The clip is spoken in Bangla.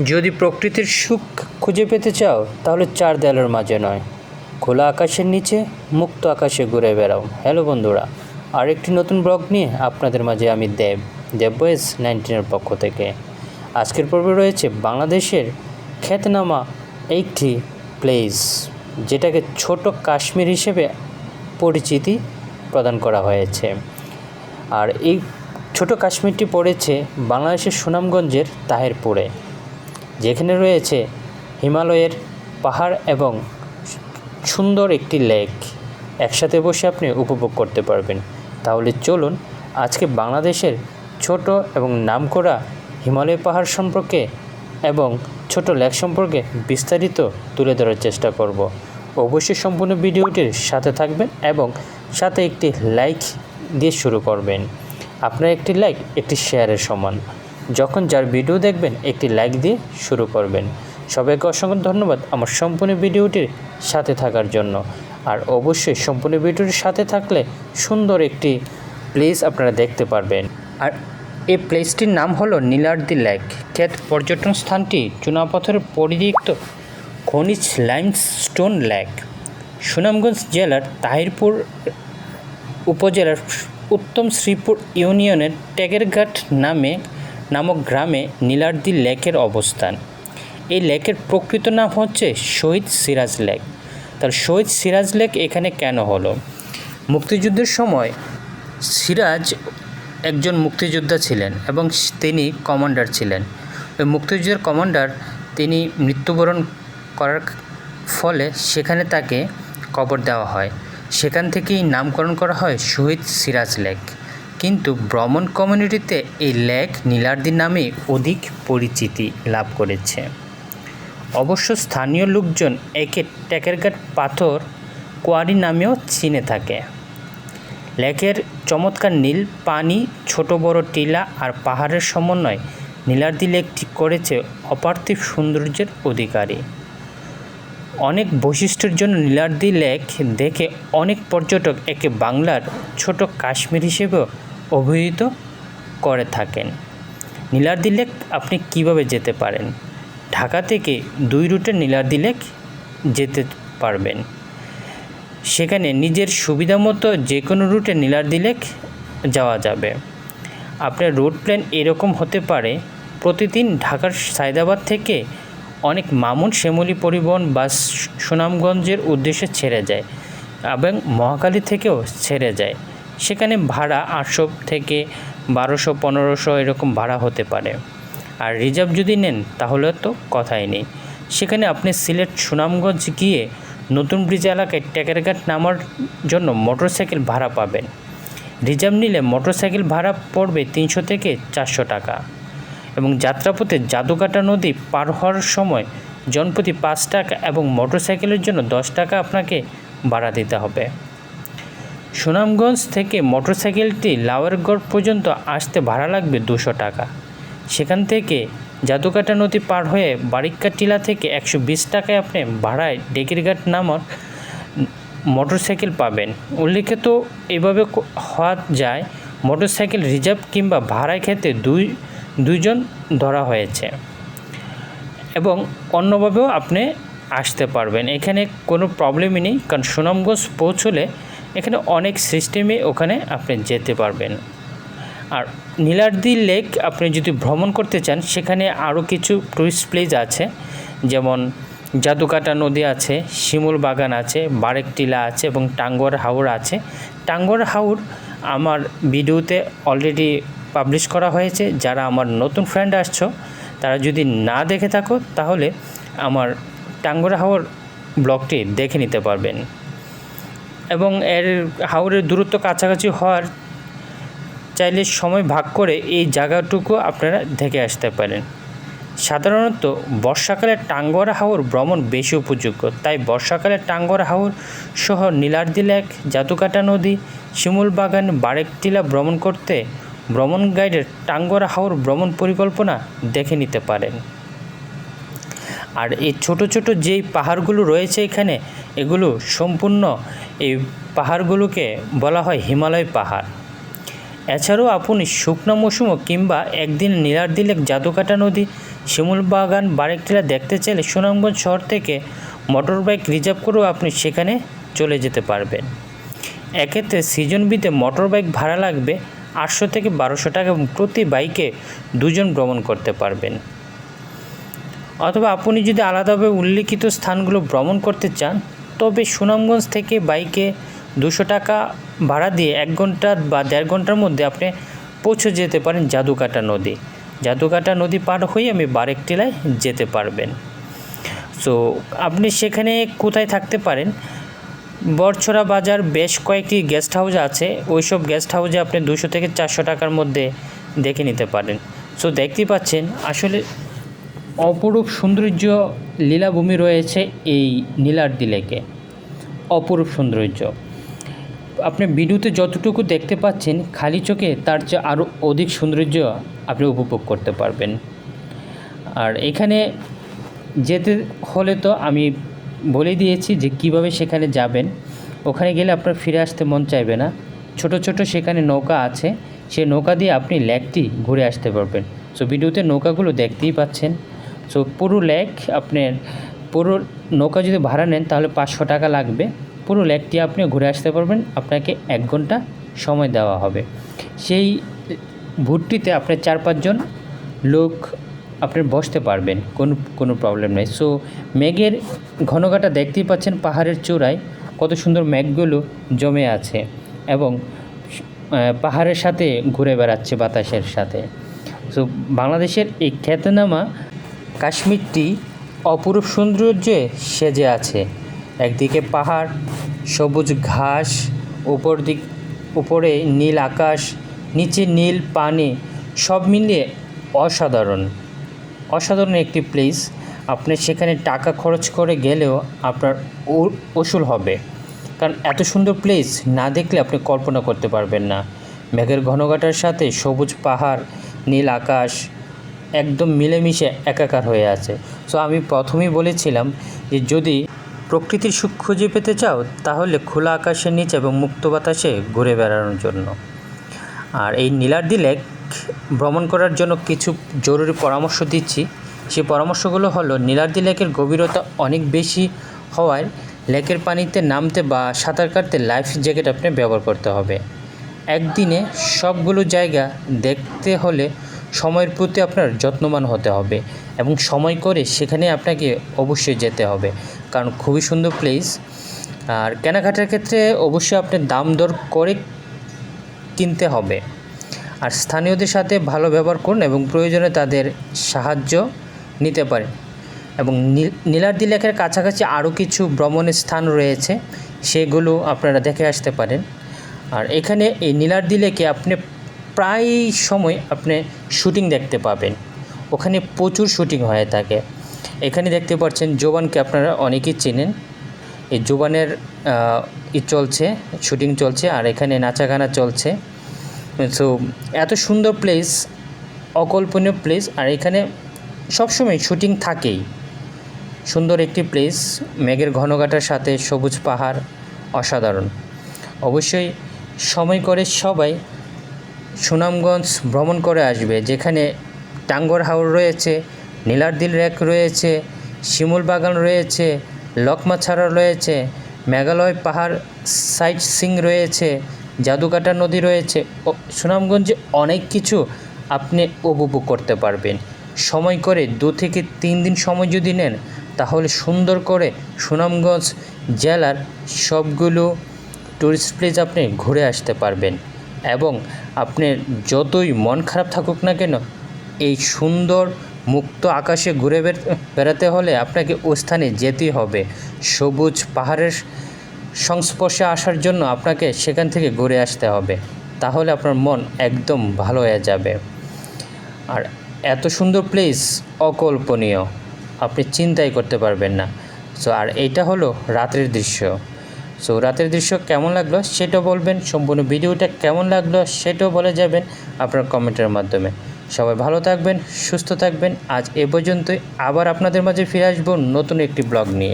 যদি প্রকৃতির সুখ খুঁজে পেতে চাও, তাহলে চার দেয়ালের মাঝে নয়। খোলা আকাশের নিচে, মুক্ত আকাশে ঘুরে বেড়াও। হ্যালো বন্ধুরা, আরেকটি নতুন ব্লগ নিয়ে আপনাদের মাঝে আমি দেব দেব বয়েস নাইনটিনের পক্ষ থেকে। আজকের পর্বে রয়েছে বাংলাদেশের খ্যাতনামা একটি প্লেস যেটাকে ছোট কাশ্মীর হিসেবে পরিচিতি প্রদান করা হয়েছে। আর এই ছোট কাশ্মীরটি পড়েছে বাংলাদেশের সুনামগঞ্জের তাহেরপুরে। যেখানে রয়েছে হিমালয়ের পাহাড় এবং সুন্দর একটি লেক। একসাথে বসে আপনি উপভোগ করতে পারবেন। তাহলে চলুন আজকে বাংলাদেশের ছোট এবং নামকরা হিমালয় পাহাড় সম্পর্কে এবং ছোট লেক সম্পর্কে বিস্তারিত তুলে ধরার চেষ্টা করব। অবশ্যই সম্পূর্ণ ভিডিওটির সাথে থাকবেন এবং সাথে একটি লাইক দিয়ে শুরু করবেন। আপনার একটি লাইক, একটি শেয়ারের সমান। যখন যার ভিডিও দেখবেন, একটি লাইক দিয়ে শুরু করবেন। সবাইকে অসংখ্য ধন্যবাদ আমার সম্পূর্ণ ভিডিওটির সাথে থাকার জন্য। আর অবশ্যই সম্পূর্ণ ভিডিওটির সাথে থাকলে সুন্দর একটি প্লেস আপনারা দেখতে পারবেন। আর এই প্লেসটির নাম হলো নীলার্দি লেক খ্যাত পর্যটন স্থানটি চুনাপাথরের পরিযুক্ত খনিজ লাইমস্টোন লেক সুনামগঞ্জ জেলার তাহিরপুর উপজেলার উত্তম শ্রীপুর ইউনিয়নের টেগেরঘাট নামে নামক গ্রামে নীলার্দি লেকের অবস্থান। এই লেকের প্রকৃত নাম হচ্ছে শহীদ সিরাজ লেক। তার শহীদ সিরাজ লেক এখানে কেন হলো? মুক্তিযুদ্ধের সময় সিরাজ একজন মুক্তিযোদ্ধা ছিলেন এবং তিনি কমান্ডার ছিলেন। ওই মুক্তিযুদ্ধের কমান্ডার তিনি মৃত্যুবরণ করার ফলে সেখানে তাকে কবর দেওয়া হয়। সেখান থেকেই নামকরণ করা হয় শহীদ সিরাজ লেক। কিন্তু ভ্রমণ কমিউনিটিতে এই লেক নীলার্দি নামে অধিক পরিচিতি লাভ করেছে। অবশ্য স্থানীয় লোকজন একে ট্যাকেরঘাট পাথর কোয়ারি নামেও চিনে থাকে। লেকের চমৎকার নীল, পানি, ছোট বড় টিলা আর পাহাড়ের সমন্বয় নীলার্দি লেকটি করেছে অপার্থিব সৌন্দর্যের অধিকারী। অনেক বৈশিষ্ট্যের জন্য নীলার্দি লেক দেখে অনেক পর্যটক একে বাংলার ছোট কাশ্মীর হিসেবেও অভিহিত করে থাকেন। নীলার্দি লেক আপনি কীভাবে যেতে পারেন? ঢাকা থেকে দুই রুটে নীলার্দি লেক যেতে পারবেন। সেখানে নিজের সুবিধা মতো যে কোনো রুটে নীলার্দি লেক যাওয়া যাবে। আপনার রুট প্ল্যান এরকম হতে পারে, প্রতিদিন ঢাকার সায়দাবাদ থেকে অনেক মামুন শ্যামলী পরিবহন বাস সুনামগঞ্জের উদ্দেশ্যে ছেড়ে যায় এবং মহাকালী থেকেও ছেড়ে যায়। সেখানে ভাড়া আটশো থেকে বারোশো, পনেরোশো এরকম ভাড়া হতে পারে। আর রিজার্ভ যদি নেন, তাহলে তো কথাই নেই। সেখানে আপনি সিলেট সুনামগঞ্জ গিয়ে নতুন ব্রিজ এলাকায় ট্যাকেরঘাট নামার জন্য মোটরসাইকেল ভাড়া পাবেন। রিজার্ভ নিলে মোটরসাইকেল ভাড়া পড়বে তিনশো থেকে চারশো টাকা। এবং যাত্রাপথে জাদুকাটা নদী পার হওয়ার সময় জনপ্রতি পাঁচ টাকা এবং মোটরসাইকেলের জন্য দশ টাকা আপনাকে ভাড়া দিতে হবে। সুনামগঞ্জ থেকে মোটরসাইকেলটি লাওয়ারগড় পর্যন্ত আসতে ভাড়া লাগবে দুশো টাকা। সেখান থেকে জাদুকাটা নদী পার হয়ে বারিক্কা টিলা থেকে একশো বিশ টাকায় আপনি ভাড়ায় ডেকিরঘাট নামক মোটরসাইকেল পাবেন। উল্লেখিত এভাবে হওয়া যায় মোটরসাইকেল রিজার্ভ কিংবা ভাড়ায় ক্ষেত্রে দুই, দুইজন ধরা হয়েছে। এবং অন্যভাবেও আপনি আসতে পারবেন। এখানে কোনো প্রবলেমই নেই, কারণ সুনামগঞ্জ পৌঁছলে এখানে অনেক সিস্টেমে ওখানে আপনি যেতে পারবেন। আর নীলার্দি লেক আপনি যদি ভ্রমণ করতে চান, সেখানে আরও কিছু টুরিস্ট প্লেস আছে। যেমন জাদুকাটা নদী আছে, শিমুল বাগান আছে, বারেক টিলা আছে এবং টাঙ্গুয়ার হাওর আছে। টাঙ্গর হাওর আমার ভিডিওতে অলরেডি পাবলিশ করা হয়েছে। যারা আমার নতুন ফ্রেন্ড আসছো, তারা যদি না দেখে থাকো, তাহলে আমার টাঙ্গর হাওর ব্লগটি দেখে নিতে পারবেন। এবং এর হাওরের দূরত্ব কাছাকাছি হওয়ার চাইলে সময় ভাগ করে এই জায়গাটুকু আপনারা দেখে আসতে পারেন। সাধারণত বর্ষাকালে টাঙ্গরা হাওর ভ্রমণ বেশি উপযোগ্য। তাই বর্ষাকালে টাঙ্গরা হাওর সহ নীলার্দি লেক জাতুকাটা নদী, শিমুল বাগান বারেকটিলা ভ্রমণ করতে ভ্রমণ গাইডের টাঙ্গরা হাওর ভ্রমণ পরিকল্পনা দেখে নিতে পারেন। আর এই ছোট ছোট যেই পাহাড়গুলো রয়েছে এখানে, এগুলো সম্পূর্ণ এই পাহাড়গুলোকে বলা হয় হিমালয় পাহাড়। এছাড়াও আপনি শুকনো মৌসুমও কিংবা একদিন নীলার্দি লেক জাদুকাটা নদী, শিমুল বাগান, বারেকটিলা দেখতে চাইলে সুনামগঞ্জ শহর থেকে মোটর বাইক রিজার্ভ করেও আপনি সেখানে চলে যেতে পারবেন। এক্ষেত্রে সিজন বিতে মোটর বাইক ভাড়া লাগবে আটশো থেকে বারোশো টাকা প্রতি বাইকে দুজন ভ্রমণ করতে পারবেন। অথবা আপনি যদি আলাদাভাবে উল্লিখিত স্থানগুলো ভ্রমণ করতে চান, তবে সুনামগঞ্জ থেকে বাইকে দুশো টাকা ভাড়া দিয়ে এক ঘণ্টা বা দেড় ঘণ্টার মধ্যে আপনি পৌঁছে যেতে পারেন জাদুকাটা নদী। জাদুকাটা নদী পার হয়ে আমি বারেকটিলায় যেতে পারবেন। সো আপনি সেখানে কোথায় থাকতে পারেন? বরছড়া বাজার বেশ কয়েকটি গেস্ট হাউস আছে। ওইসব গেস্ট হাউসে আপনি দুশো থেকে চারশো টাকার মধ্যে দেখে নিতে পারেন। সো দেখতেই পাচ্ছেন, আসলে অপরূপ সৌন্দর্য লীলাভূমি রয়েছে এই নীলাদ্রি লেকে। অপরূপ সৌন্দর্য। আপনি ভিডিওতে যতটুকু দেখতে পাচ্ছেন, খালি চোখে তার চেয়ে আরও অধিক সৌন্দর্য আপনি উপভোগ করতে পারবেন। আর এখানে যেতে হলে তো আমি বলে দিয়েছি যে কীভাবে সেখানে যাবেন। ওখানে গেলে আপনার ফিরে আসতে মন চাইবে না। ছোট ছোট সেখানে নৌকা আছে সেই নৌকা দিয়ে আপনি লেকটি ঘুরে আসতে পারবেন। সো ভিডিওতে নৌকাগুলো দেখতেই পাচ্ছেন। সো পুরো লেক আপনার, পুরো নৌকা যদি ভাড়া নেন তাহলে পাঁচশো টাকা লাগবে। পুরো লেকটি আপনি ঘুরে আসতে পারবেন, আপনাকে এক ঘণ্টা সময় দেওয়া হবে। সেই ভুটটিতে আপনার চার পাঁচজন লোক আপনি বসতে পারবেন, কোনো কোনো প্রবলেম নেই। সো মেঘের ঘনঘাটা দেখতেই পাচ্ছেন পাহাড়ের চূড়ায় কত সুন্দর মেঘগুলো জমে আছে এবং পাহাড়ের সাথে ঘুরে বেড়াচ্ছে বাতাসের সাথে। সো বাংলাদেশের এই খ্যাতনামা কাশ্মীরটি অপরূপ সৌন্দর্যে সেজে আছে। একদিকে পাহাড়, সবুজ ঘাস, উপর দিক, উপরে নীল আকাশ, নিচে নীল পানি, সব মিলিয়ে অসাধারণ। অসাধারণ একটি প্লেস। আপনি সেখানে টাকা খরচ করে গেলেও আপনার ওসুল হবে। কারণ এত সুন্দর প্লেস না দেখলে আপনি কল্পনা করতে পারবেন না। মেঘের ঘনঘাটার সাথে সবুজ পাহাড়, নীল আকাশ একদম মিলেমিশে একাকার হয়ে আছে। সো আমি প্রথমেই বলেছিলাম যে যদি প্রকৃতির সুখ খুঁজে পেতে চাও, তাহলে খোলা আকাশের নিচে এবং মুক্ত বাতাসে ঘুরে বেড়ানোর জন্য। আর এই নীলাদ্রি লেক ভ্রমণ করার জন্য কিছু জরুরি পরামর্শ দিচ্ছি। সেই পরামর্শগুলো হলো, নীলাদ্রি লেকের গভীরতা অনেক বেশি হওয়ায় লেকের পানিতে নামতে বা সাঁতার কাটতে লাইফ জ্যাকেট আপনি ব্যবহার করতে হবে। একদিনে সবগুলো জায়গা দেখতে হলে সময়ের প্রতি আপনার যত্নবান হতে হবে এবং সময় করে সেখানে আপনাকে অবশ্যই যেতে হবে। কারণ খুবই সুন্দর প্লেস আর কেনাকাটার ক্ষেত্রে অবশ্যই আপনি দাম দর করে কিনতে হবে। আর স্থানীয়দের সাথে ভালো ব্যবহার করুন এবং প্রয়োজনে তাদের সাহায্য নিতে পারেন। এবং নীল- নীলাদ্রি লেকের কাছাকাছি আরও কিছু ভ্রমণের স্থান রয়েছে, সেগুলো আপনারা দেখে আসতে পারেন। আর এখানে এই নীলাদ্রি লেকে আপনি প্রায় সময় আপনি শুটিং দেখতে পাবেন। ওখানে প্রচুর শুটিং হয়ে থাকে। এখানে দেখতে পাচ্ছেন জোবানকে আপনারা অনেকেই চেনেন। এই জোবানের ই চলছে, শুটিং চলছে আর এখানে নাচা গানা চলছে। সো, এত সুন্দর প্লেস, অকল্পনীয় প্লেস আর এখানে সবসময় শুটিং থাকেই। সুন্দর একটি প্লেস, মেঘের ঘনঘাটার সাথে সবুজ পাহাড়, অসাধারণ। অবশ্যই সময় করে সবাই সুনামগঞ্জ ভ্রমণ করে আসবে, যেখানে টাঙ্গর হাওর রয়েছে, নীলারদিল রেক রয়েছে, শিমুল বাগান রয়েছে, লকমাছাড়া রয়েছে, মেঘালয় পাহাড় সাইট সিং রয়েছে, জাদুকাটা নদী রয়েছে। ও সুনামগঞ্জে অনেক কিছু আপনি উপভোগ করতে পারবেন। সময় করে দু থেকে তিন দিন সময় যদি নেন, তাহলে সুন্দর করে সুনামগঞ্জ জেলার সবগুলো টুরিস্ট প্লেস আপনি ঘুরে আসতে পারবেন। এবং আপনার যতই মন খারাপ থাকুক না কেন, এই সুন্দর মুক্ত আকাশে ঘুরে বেড়াতে হলে আপনাকে ও স্থানে যেতেই হবে। সবুজ পাহাড়ের সংস্পর্শে আসার জন্য আপনাকে সেখান থেকে ঘুরে আসতে হবে। তাহলে আপনার মন একদম ভালো হয়ে যাবে। আর এত সুন্দর প্লেস অকল্পনীয়। আপনি চিন্তাই করতে পারবেন না। সো আর এটা হলো রাতের দৃশ্য। সো রাতের দৃশ্য কেমন লাগল সেটাও বলবেন, সম্পূর্ণ ভিডিওটা কেমন লাগল সেটাও বলে যাবেন আপনার কমেন্টের মাধ্যমে। সবাই ভালো থাকবেন, সুস্থ থাকবেন। আজ এ পর্যন্তই, আবার আপনাদের মাঝে ফিরে আসব নতুন একটি ব্লগ নিয়ে।